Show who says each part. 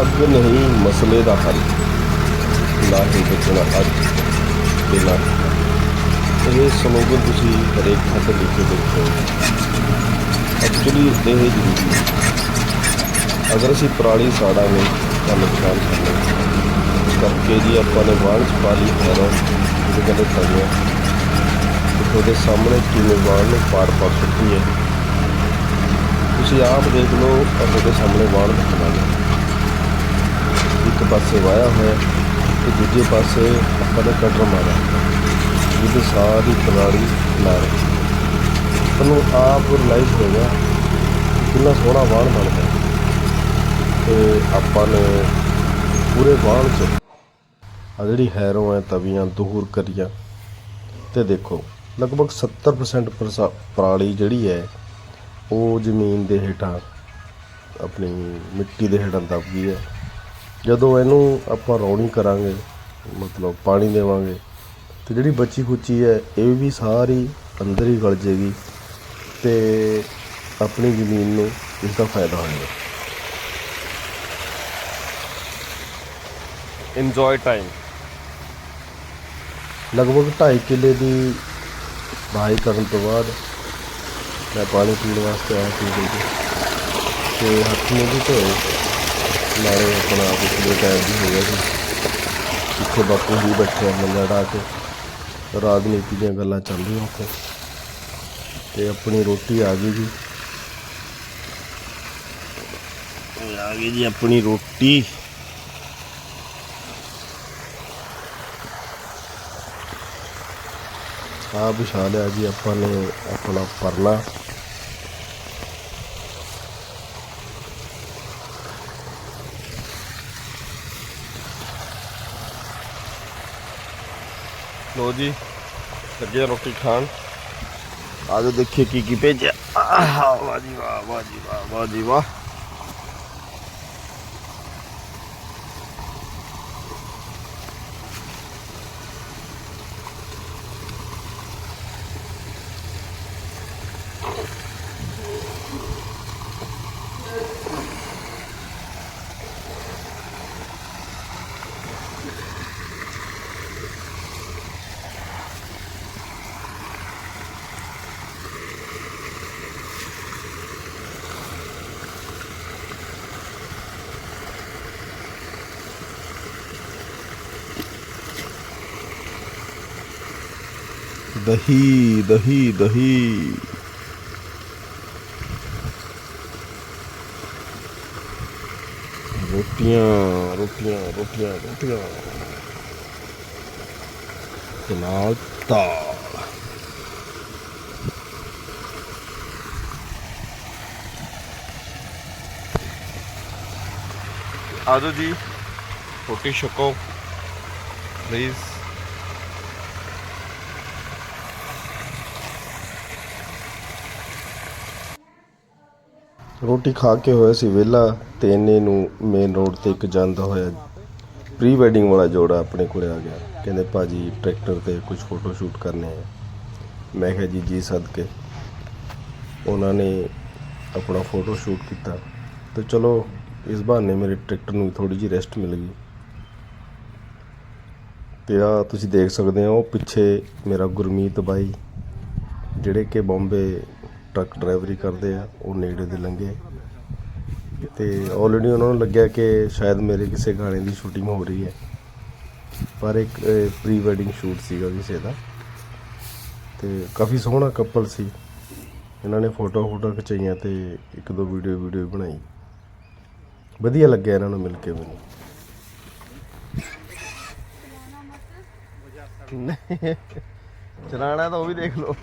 Speaker 1: ਅੱਗ ਨਹੀਂ, ਮਸਲੇ ਦਾ ਹੱਲ। ਨਾ ਹੀ ਬਚਣਾ ਅੱਗ ਤੇ ਨਾ ਇਹ ਸਲੋਗਨ ਤੁਸੀਂ ਹਰੇਕ ਥਾਂ ਤੇ ਕੇ ਦੇਖੋ। ਐਕਚੁਅਲੀ ਇਹ ਜ਼ਰੂਰੀ ਹੈ। ਅਗਰ ਅਸੀਂ ਪਰਾਲੀ ਸਾੜਾਂਗੇ ਤਾਂ ਨੁਕਸਾਨ ਕਰਨਾ ਕਰਕੇ ਜੀ ਆਪਾਂ ਨੇ ਬਾਣ ਚ ਪਾ ਜਿਹੜੇ ਹੈਰੋ ਜਿਹਦੇ ਕਹਿੰਦੇ ਤਵੀਆਂ ਤੇ ਸਾਹਮਣੇ ਕਿਵੇਂ ਬਾਣ ਨੂੰ ਪਾੜ ਪਾ ਸੁੱਟੀ ਹੈ। ਤੁਸੀਂ ਆਪ ਦੇਖ ਲਓ ਤਾਂ ਤੁਹਾਡੇ ਸਾਹਮਣੇ ਬਾਣ ਦਿਖਣਾ ਇੱਕ ਪਾਸੇ ਵਾਇਆ ਹੋਇਆ ਤੇ ਦੂਜੇ ਪਾਸੇ ਆਪਾਂ ਨੇ ਕਟਰ ਮਾਰਿਆ, ਜਿਹਦੇ ਸਾਰੀ ਪਰਾਲੀ ਲਾ ਰੱਖੀ ਤੁਹਾਨੂੰ ਆਪ ਰਿਲਾਈਜ਼ ਹੋਏਗਾ ਕਿ ਕਿੰਨਾ ਸੋਹਣਾ ਬਾਣ ਬਣਦਾ। ਤੇ ਆਪਾਂ ਨੇ ਪੂਰੇ ਬਾਣ ਚ ਆ ਜਿਹੜੀ ਹੈਰੋ ਹੈ ਤਵੀਆਂ ਦੂਰ ਕਰੀਆਂ। ਤੇ ਦੇਖੋ, ਲਗਭਗ 70% ਪਰਸਾ- ਪਰਾਲੀ ਜਿਹੜੀ ਹੈ ਉਹ ਜ਼ਮੀਨ ਦੇ ਹੇਠਾਂ ਆਪਣੀ ਮਿੱਟੀ ਦੇ ਹੇਠਾਂ ਦਬ ਗਈ ਹੈ ਜਦੋਂ ਇਹਨੂੰ ਆਪਾਂ ਰੌਣੀ ਕਰਾਂਗੇ ਮਤਲਬ ਪਾਣੀ ਦੇਵਾਂਗੇ ਤੇ ਜਿਹੜੀ ਬੱਚੀ ਖੁੱਚੀ ਹੈ ਇਹ ਵੀ ਸਾਰੀ ਅੰਦਰ ਹੀ ਗਲ ਜੇਗੀ ਤੇ ਆਪਣੀ ਜ਼ਮੀਨ ਨੂੰ ਇਸ ਦਾ ਫਾਇਦਾ ਹੋਏਗਾ। ਇੰਜੋਏ ਟਾਈਮ ਲਗਭਗ 2.5 ਕਿੱਲੇ ਦੀ ਵਾਹੀ ਕਰਨ ਤੋਂ ਬਾਅਦ ਮੈਂ ਪਾਣੀ ਪੀਣ ਵਾਸਤੇ ਆਇਆ ਸੀ। ਤੇ ਹੱਥ ਮੂੰਹ ਵੀ ਧੋਏ। ਨਾਲੇ ਆਪਣਾ ਪਿਛਲੇ ਟਾਈਮ ਵੀ ਹੋ ਗਿਆ ਸੀ। ਇੱਥੇ ਬਾਪੂ ਜੀ ਬੈਠੇ ਆ ਮੰਜਾ ਢਾ ਕੇ। ਰਾਜਨੀਤੀ ਦੀਆਂ ਗੱਲਾਂ ਚੱਲ ਰਹੀਆਂ ਉੱਥੇ। ਤੇ ਆਪਣੀ ਰੋਟੀ ਆ ਗਈ ਜੀ। ਆ ਗਈ ਜੀ ਆਪਣੀ ਰੋਟੀ। ਆ ਵਿਛਾ ਲਿਆ ਜੀ ਆਪਾਂ ਨੇ ਆਪਣਾ ਪਰਨਾ ਲੋ ਜੀ, ਲੱਗੇ ਰੋਟੀ ਖਾਣ। ਆਜੋ ਦੇਖੀਏ ਕੀ ਕੀ ਭੇਜਿਆ। ਆਹ, ਵਾਹ ਜੀ ਵਾਹ ਵਾਹ ਜੀ ਵਾਹ ਵਾਹ ਜੀ ਵਾਹ। Dahi, dahi, dahi. Roupinha, roupinha, roupinha, roupinha. Final tal. Adudi, okay, Shoko, please. ਰੋਟੀ ਖਾ ਕੇ ਹੋਇਆ ਸੀ ਵਿਹਲਾ ਤੇ ਇੰਨੇ ਨੂੰ ਮੇਨ ਰੋਡ ਤੇ ਇੱਕ ਜਾਂਦਾ ਹੋਇਆ। ਪ੍ਰੀ ਵੈਡਿੰਗ ਵਾਲਾ ਜੋੜਾ ਆਪਣੇ ਕੋਲੇ ਆ ਗਿਆ। ਕਹਿੰਦੇ ਭਾਜੀ ਟਰੈਕਟਰ ਤੇ ਕੁਝ ਫੋਟੋ ਸ਼ੂਟ ਕਰਨੇ ਆ। ਮੈਂ ਕਿਹਾ ਜੀ ਜੀ ਸਦਕੇ। ਉਹਨਾਂ ਨੇ ਆਪਣਾ ਫੋਟੋ ਸ਼ੂਟ ਕੀਤਾ। ਤੇ ਚਲੋ, ਇਸ ਬਹਾਨੇ ਮੇਰੇ ਟਰੈਕਟਰ ਨੂੰ ਥੋੜੀ ਜਿਹੀ ਰੈਸਟ ਮਿਲ ਗਈ। ਤੇ ਆ ਤੁਸੀਂ ਦੇਖ ਸਕਦੇ ਹੋ ਉਹ ਪਿੱਛੇ ਮੇਰਾ ਗੁਰਮੀਤ ਬਾਈ, ਜਿਹੜੇ ਕਿ ਬੰਬੇ ਟਰੱਕ ਡਰਾਈਵਰੀ ਕਰਦੇ ਆ, ਉਹ ਨੇੜੇ ਦੇ ਲੰਘੇ। ਤੇ ਆਲਰੇਡੀ ਉਹਨਾਂ ਨੂੰ ਲੱਗਿਆ ਕਿ ਸ਼ਾਇਦ ਮੇਰੇ ਕਿਸੇ ਗਾਣੇ ਦੀ ਸ਼ੂਟਿੰਗ ਹੋ ਰਹੀ ਹੈ। ਪਰ ਇੱਕ ਪ੍ਰੀ ਵੈਡਿੰਗ ਸ਼ੂਟ ਸੀਗਾ ਕਿਸੇ ਦਾ। ਤੇ ਕਾਫੀ ਸੋਹਣਾ ਕਪਲ ਸੀ। ਇਹਨਾਂ ਨੇ ਫੋਟੋ ਫੋਟੋ ਖਿਚਾਈਆਂ ਤੇ ਇੱਕ ਦੋ ਵੀਡੀਓ ਵੀਡੀਓ ਬਣਾਈ। ਵਧੀਆ ਲੱਗਿਆ ਇਹਨਾਂ ਨੂੰ ਮਿਲ ਕੇ ਮੈਨੂੰ। ਨਹੀਂ, ਚਲਾਣਾ ਤਾਂ ਉਹ ਵੀ ਦੇਖ ਲਓ।